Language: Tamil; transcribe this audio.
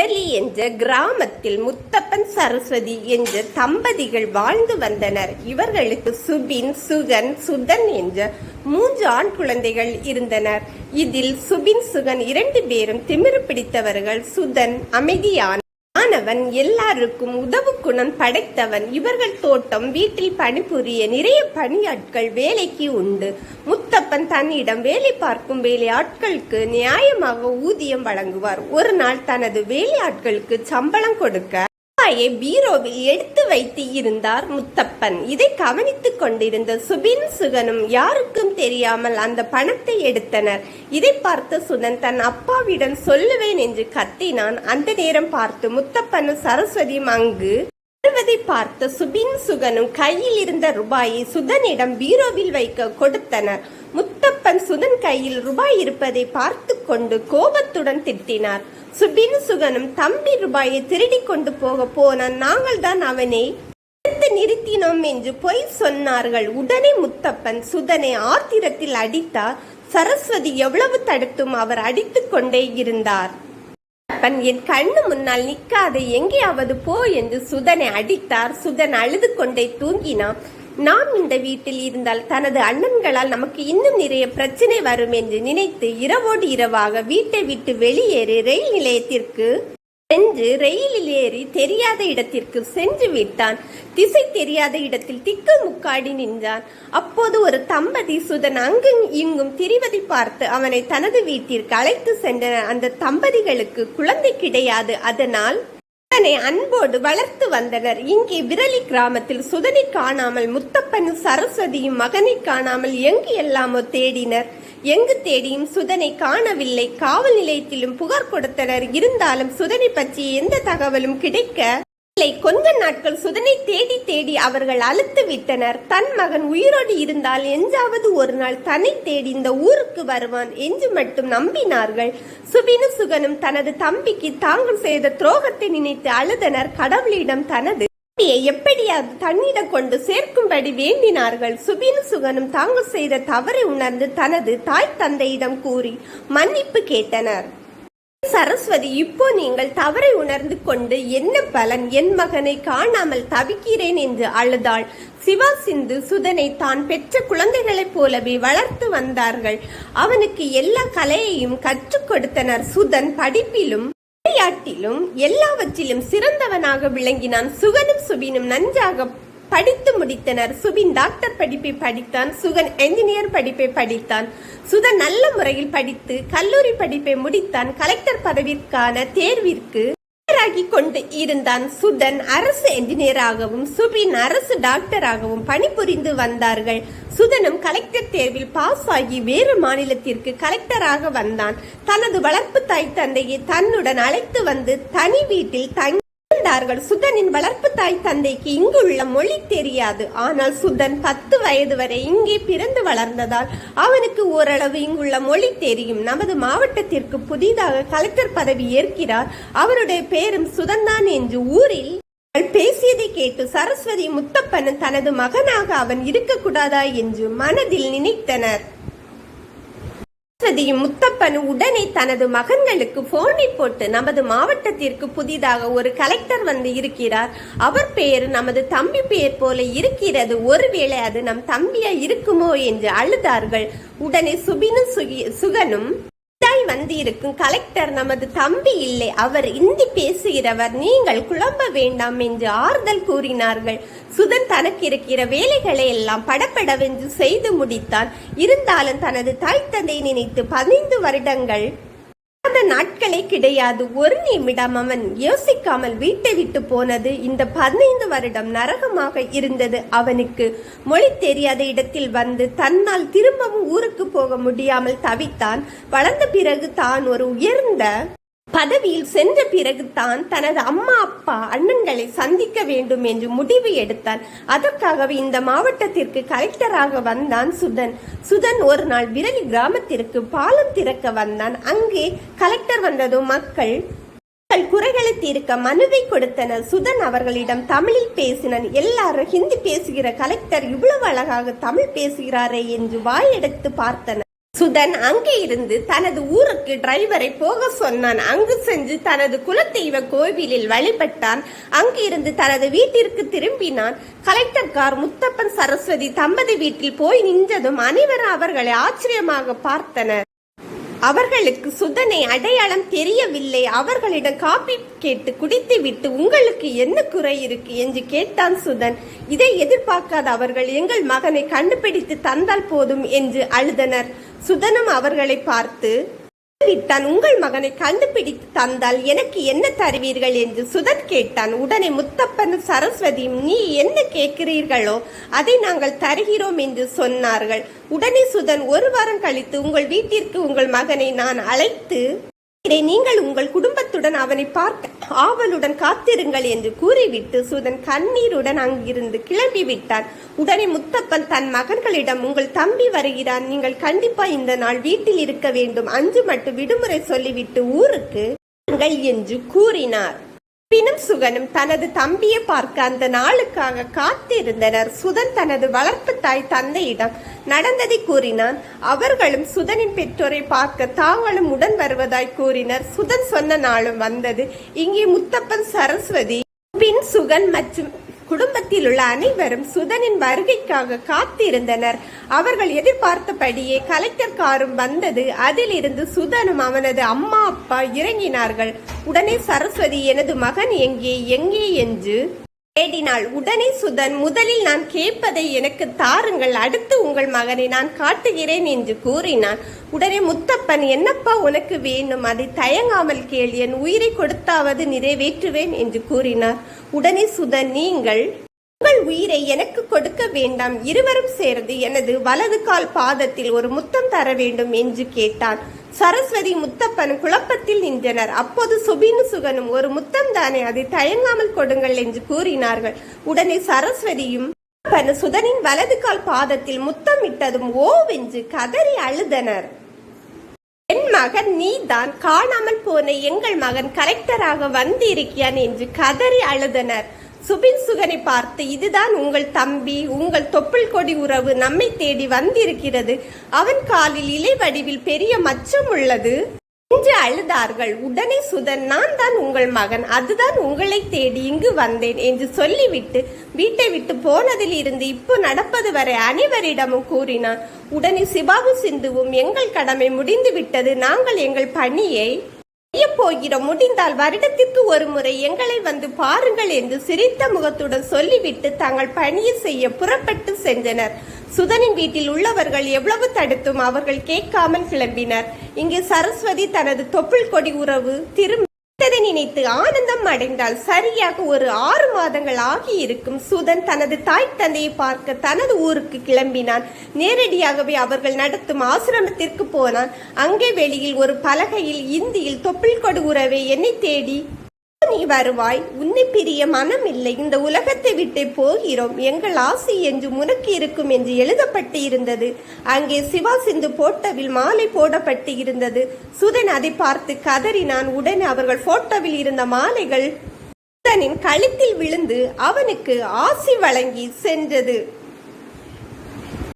விரலி என்ற கிராமத்தில் முத்தப்பன் சரஸ்வதி என்ற தம்பதிகள் வாழ்ந்து வந்தனர். இவர்களுக்கு சுபின் சுகன் சுதன் என்ற மூன்று ஆண் குழந்தைகள் இருந்தனர். இதில் சுபின் சுகன் இரண்டு பேரும் திமிரு பிடித்தவர்கள். சுதன் அமைதியான ஆனவன் எல்லாருக்கும் உதவு குணம் படைத்தவன். இவர்கள் தோட்டம் வீட்டில் பணிபுரிய நிறைய பணியாட்கள் வேலைக்கு உண்டு. முத்தப்பன் தன்னிடம் வேலை பார்க்கும் வேலையாட்களுக்கு நியாயமாக ஊதியம் வழங்குவார். ஒரு நாள் தனது வேலையாட்களுக்கு சம்பளம் கொடுக்க ரூபாயை பீரோவில் எடுத்து வைத்து இருந்தார் முத்தப்பன். இதை கவனித்துக் கொண்டிருந்த சுபின் சுகனும் யாருக்கும் தெரியாமல் அந்த பணத்தை எடுத்தனர். இதை பார்த்த சுதன் தன் அப்பாவிடம் சொல்லுவேன் என்று கத்தினான். அந்த நேரம் பார்த்து முத்தப்பனும் சரஸ்வதியும் அங்கு வருவதை பார்த்த சுபின் சுகனும் கையில் இருந்த ரூபாயை சுதனிடம் பீரோவில் வைக்க கொடுத்தனர். முத்தப்பன் சுதன் கையில் ரூபாய் இருப்பதை பார்த்து கொண்டு கோபத்துடன் திட்டினார். சுபின் சுகனும் தம்பி ரூபாயை திருடி கொண்டு போக போன நாங்கள் தான் அவனை தடுத்து நிறுத்தினோம் என்று பொய் சொன்னார்கள். உடனே முத்தப்பன் சுதனை ஆத்திரத்தில் அடித்தார். சரஸ்வதி எவ்வளவு தடுத்தும் அவர் அடித்துக் கொண்டே இருந்தார். அப்பன் என் கண்ணு முன்னால் நிற்காதே எங்கேயாவது போ என்று சுதனை அடித்தார். சுதன் அழுது கொண்டே தூங்கினான். நாம் இந்த வீட்டில் இருந்தால் தனது அண்ணன்களால் நமக்கு இன்னும் நிறைய பிரச்சனை வரும் என்று நினைத்து இரவோடு இரவாக வீட்டை விட்டு வெளியேறி ரயில் நிலையத்திற்கு சென்று ரயிலில் ஏறி தெரியாத இடத்திற்கு சென்று விட்டான். திசை தெரியாத இடத்தில் திக்கு முக்காடி நின்றான். அப்போது ஒரு தம்பதி சுதன் அங்கும் இங்கும் திரிவதை பார்த்து அவனை தனது வீட்டிற்கு அழைத்து சென்றனர் அந்த தம்பதிகளுக்கு குழந்தை கிடையாது. அதனால் சுதனை அன்போடு வளர்த்து வந்தனர். இங்கே விரலி கிராமத்தில் சுதனை காணாமல் முத்தப்பனும் சரஸ்வதியும் மகனை காணாமல் எங்கு எல்லாமோ தேடினர். எங்கு தேடியும் சுதனை காணவில்லை. காவல் நிலையத்திலும் புகார் கொடுத்தனர். இருந்தாலும் சுதனை பற்றி எந்த தகவலும் கிடைக்க இல்லை. கொஞ்ச நாட்கள் சுதனை தேடி தேடி அவர்கள் அழுத்து விட்டனர். தன் மகன் உயிரோடு இருந்தால் எஞ்சாவது ஒரு நாள் தன்னை தேடி இந்த ஊருக்கு வருவான் என்று மட்டும் நம்பினார்கள். சுபினு சுகனும் தனது தம்பிக்கு தாங்கள் செய்த துரோகத்தை நினைத்து அழுதனர். கடவுளிடம் தனது குட்டியை எப்படியாவது தண்ணீரை கொண்டு சேர்க்கும்படி வேண்டினார்கள். சுபின் சுகனும் தாங்கள் செய்த தவறை உணர்ந்து தனது தாய் தந்தையிடம் கூறி மன்னிப்பு கேட்டனர். சரஸ்வதி இப்போ நீங்கள் தவறை உணர்ந்து கொண்டு என்ன பலன் என் மகனை காணாமல் தவிக்கிறேன் என்று அழுதாள். சிவா சிந்து சுதனை தான் பெற்ற குழந்தைகளைப் போலவே வளர்த்து வந்தார்கள். அவனுக்கு எல்லா கலையையும் கற்றுக் கொடுத்தனர். சுதன் படிப்பிலும் விளையாட்டிலும் எல்லாவற்றிலும் சிறந்தவனாக விளங்கினான். சுகனும் சுபினும் நன்றாக படித்து முடித்தனர். சுபின் டாக்டர் படிப்பை படித்தான். சுகன் என்ஜினியர் படிப்பை படித்தான். சுதன் நல்ல முறையில் படித்து கல்லூரி படிப்பை முடித்தான். கலெக்டர் பதவிற்கான தேர்விற்கு தயாராகி கொண்டு இருந்தான். சுதன் அரசு என்ஜினியராகவும் சுபின் அரசு டாக்டராகவும் பணிபுரிந்து வந்தார்கள். சுதனும் கலெக்டர் தேர்வில் பாஸ் ஆகி வேறு மாநிலத்திற்கு கலெக்டராக வந்தான். தனது வளர்ப்பு தாய் தந்தையை தன்னுடன் அழைத்து வந்து தனி வீட்டில் தங்கி இருந்தார்கள் சுதனின் வளர்ப்பு தாய் தந்தைக்கு இங்குள்ள மொழி தெரியாது. ஆனால் சுதன் பத்து வயது வரை இங்கே பிறந்து வளர்ந்ததால் அவனுக்கு ஓரளவு இங்குள்ள மொழி தெரியும். நமது மாவட்டத்திற்கு புதிதாக கலெக்டர் பதவி ஏற்கிறார். அவருடைய பேரும் சுதன்தான் என்று ஊரில் அவள் பேசியதை கேட்டு சரஸ்வதி முத்தப்பன் தனது மகனாக அவன் இருக்கக்கூடாதா என்று மனதில் நினைத்தனர். சரஸ்வதியும் முத்தப்பன் உடனே தனது மகன்களுக்கு போனை போட்டு நமது மாவட்டத்திற்கு புதிதாக ஒரு கலெக்டர் வந்து இருக்கிறார். அவர் பெயர் நமது தம்பி பெயர் போல இருக்கிறது. ஒருவேளை அது நம் தம்பியா இருக்குமோ என்று அழுதார்கள். உடனே சுபினும் சுகி சுகனும் வந்து இருக்கும் கலெக்டர் நமது தம்பி இல்லை. அவர் இந்தி பேசுகிறவர். நீங்கள் குழம்ப வேண்டாம் என்று ஆறுதல் கூறினார்கள். சுதன் தனக்கு இருக்கிற வேலைகளை எல்லாம் படப்படவென்று செய்து முடித்தான். இருந்தாலும் தனது தாய் தந்தை நினைத்து பதினைந்து வருடங்கள் அந்த நாட்களே கிடையாது. ஒரு நிமிடம் அவன் யோசிக்காமல் வீட்டை விட்டு போனது இந்த பதினைந்து வருடம் நரகமாக இருந்தது. அவனுக்கு மொழி தெரியாத இடத்தில் வந்து தன்னால் திரும்பவும் ஊருக்கு போக முடியாமல் தவித்தான். வளர்ந்த பிறகு தான் ஒரு உயர்ந்த பதவியில் சென்ற பிறகு தான் தனது அம்மா அப்பா அண்ணன்களை சந்திக்க வேண்டும் என்று முடிவு எடுத்தான் அதற்காகவே இந்த மாவட்டத்திற்கு கலெக்டராக வந்தான் சுதன். சுதன் ஒரு நாள் விரலி கிராமத்திற்கு பாலம் திறக்க வந்தான். அங்கே கலெக்டர் வந்ததும் மக்கள் மக்கள் குறைகளை தீர்க்க மனுவை கொடுத்தனர். சுதன் அவர்களிடம் தமிழில் பேசினான். எல்லாரும் ஹிந்தி பேசுகிற கலெக்டர் இவ்வளவு அழகாக தமிழ் பேசுகிறாரே என்று வாயெடுத்து பார்த்தனர். சுதன் அங்கே இருந்து தனது ஊருக்கு டிரைவரை போக சொன்னான். அங்கு சென்று தனது குலதெய்வ கோவிலில் வழிபட்டான். அங்கிருந்து தனது வீட்டிற்கு திரும்பினான். கலெக்டர் கார் முத்தப்பன் சரஸ்வதி தம்பதி வீட்டில் போய் நின்றதும் அனைவரும் அவர்களை ஆச்சரியமாக பார்த்தனர். அவர்களுக்கு சுதனை அடையாளம் தெரியவில்லை. அவர்களிடம் காப்பி கேட்டு குடித்துவிட்டு உங்களுக்கு என்ன குறை இருக்கு? என்று கேட்டான் சுதன். இதை எதிர்பார்க்காத அவர்கள் எங்கள் மகனை கண்டுபிடித்து தந்தால் போதும் என்று அழுதனர். சுதனும் அவர்களை பார்த்து தன் உங்கள் மகனை கண்டுபிடித்து தந்தால் எனக்கு என்ன தருவீர்கள் என்று சுதன் கேட்டான். உடனே முத்தப்பனும் சரஸ்வதியும் நீ என்ன கேட்கிறீர்களோ அதை நாங்கள் தருகிறோம் என்று சொன்னார்கள். உடனே சுதன் ஒரு வாரம் கழித்து உங்கள் வீட்டிற்கு உங்கள் மகனை நான் அழைத்து இதை நீங்கள் உங்கள் குடும்பத்துடன் அவனை பார்க்க ஆவலுடன் காத்திருங்கள் என்று கூறிவிட்டு சுதன் கண்ணீருடன் அங்கிருந்து கிளம்பி விட்டான். உடனே முத்தப்பன் தன் மகன்களிடம் உங்கள் தம்பி வருகிறான். நீங்கள் கண்டிப்பா இந்த நாள் வீட்டில் இருக்க வேண்டும். அஞ்சு மட்டும் விடுமுறை சொல்லிவிட்டு ஊருக்கு என்று கூறினார். பினும் சுகனும் தனது தம்பியை பார்க்க அந்த நாளுக்காக காத்திருந்தனர். சுதன் தனது வளர்ப்பு தாய் தந்தையிடம் நடந்ததை கூறினான். அவர்களும் சுதனின் பெற்றோரை பார்க்க தாங்களும் உடன் வருவதாய் கூறினர். சுதன் சொன்ன நாளும் வந்தது. இங்கே முத்தப்பன் சரஸ்வதி பின் சுகன் மற்றும் குடும்பத்தில் உள்ள அனைவரும் சுதனின் வருகைக்காக காத்திருந்தனர். அவர்கள் எதிர்பார்த்தபடியே கலெக்டர் காரும் வந்தது. அதிலிருந்து சுதனும் அவனது அம்மா அப்பா இறங்கினார்கள். உடனே சரஸ்வதி எனது மகன் எங்கே எங்கே என்று தேடினாள். உடனே சுதன் முதலில் நான் கேட்பதை எனக்கு தாருங்கள் அடுத்து உங்கள் மகனை நான் காட்டுகிறேன் என்று கூறினான். உடனே முத்தப்பன் என்னப்பா உனக்கு வேணும் அதை தயங்காமல் கேள். என் உயிரை கொடுத்தாவது நிறைவேற்றுவேன் என்று கூறினார். உடனே சுதன் நீங்கள் உங்கள் உயிரை எனக்கு கொடுக்க வேண்டாம். இருவரும் சேர்ந்து எனது வலது கால் பாதத்தில் ஒரு முத்தம் தர வேண்டும் என்று கேட்டான். சரஸ்வதி முத்தப்பன் குழப்பத்தில் நின்றனர். அப்போது சுபினு சுகனும் ஒரு முத்தம் தானே அதை தயங்காமல் கொடுங்கள் என்று கூறினார்கள். உடனே சரஸ்வதியும் சுதனின் வலது கால் பாதத்தில் முத்தமிட்டதும் ஓவென்று கதறி அழுதனர். என் மகன் நீதான் காணாமல் போன எங்கள் மகன் கலெக்டராக வந்திருக்கிறான் என்று கதறி அழுதனர். சுபின் சுகனை பார்த்து இதுதான் உங்கள் தம்பி உங்கள் தொப்புள் கொடி உறவு நம்மை தேடி வந்திருக்கிறது. அவன் காலில் இலை வடிவில் பெரிய மச்சம் உள்ளது. என்று அழுதார்கள். உடனே சுதன் நான் தான் உங்கள் மகன். அதுதான் உங்களை தேடி இங்கு வந்தேன் என்று சொல்லிவிட்டு வீட்டை விட்டு போனதில் இருந்து இப்போ நடப்பது வரை அனைவரிடமும் கூறினான். உடனே சிபாபு சிந்துவும் எங்கள் கடமை முடிந்து விட்டது நாங்கள் எங்கள் பணியை செய்ய போகிறோம் முடிந்தால் வருடத்திற்கு ஒரு முறை எங்களை வந்து பாருங்கள் என்று சிரித்த முகத்துடன் சொல்லிவிட்டு தாங்கள் பணியை செய்ய புறப்பட்டு சென்றனர். சுதனின் வீட்டில் உள்ளவர்கள் எவ்வளவு தடுத்தும் அவர்கள் கேட்காமல் கிளம்பினர். இங்கு சரஸ்வதி தனது தொப்புள் கொடி உறவு திரும்ப நினைத்து ஆனந்தம் அடைந்தால் சரியாக ஒரு ஆறு மாதங்கள் ஆகி இருக்கும் சுதன் தனது தாய் தந்தையை பார்க்க தனது ஊருக்கு கிளம்பினான். நேரடியாகவே அவர்கள் நடத்தும் ஆசிரமத்திற்கு போனான். அங்கே வெளியில் ஒரு பலகையில் இந்தியில் தொப்பில் கொடு உறவை என்னை தேடி. நீ வருவாய். உன்னை பிரிய மனம் இல்லை இந்த உலகத்தை விட்டு போகிறோம். எங்கள் ஆசை என்று முனக்கி இருக்கும் என்று எழுதப்பட்டு இருந்தது. அங்கே சிவா சிந்து போட்டோவில் மாலை போடப்பட்டு இருந்தது. சுதன் அதை பார்த்து கதறினான். உடனே அவர்கள் போட்டோவில் இருந்த மாலைகள் சுதனின் கழுத்தில் விழுந்து அவனுக்கு ஆசி வழங்கி சென்றது.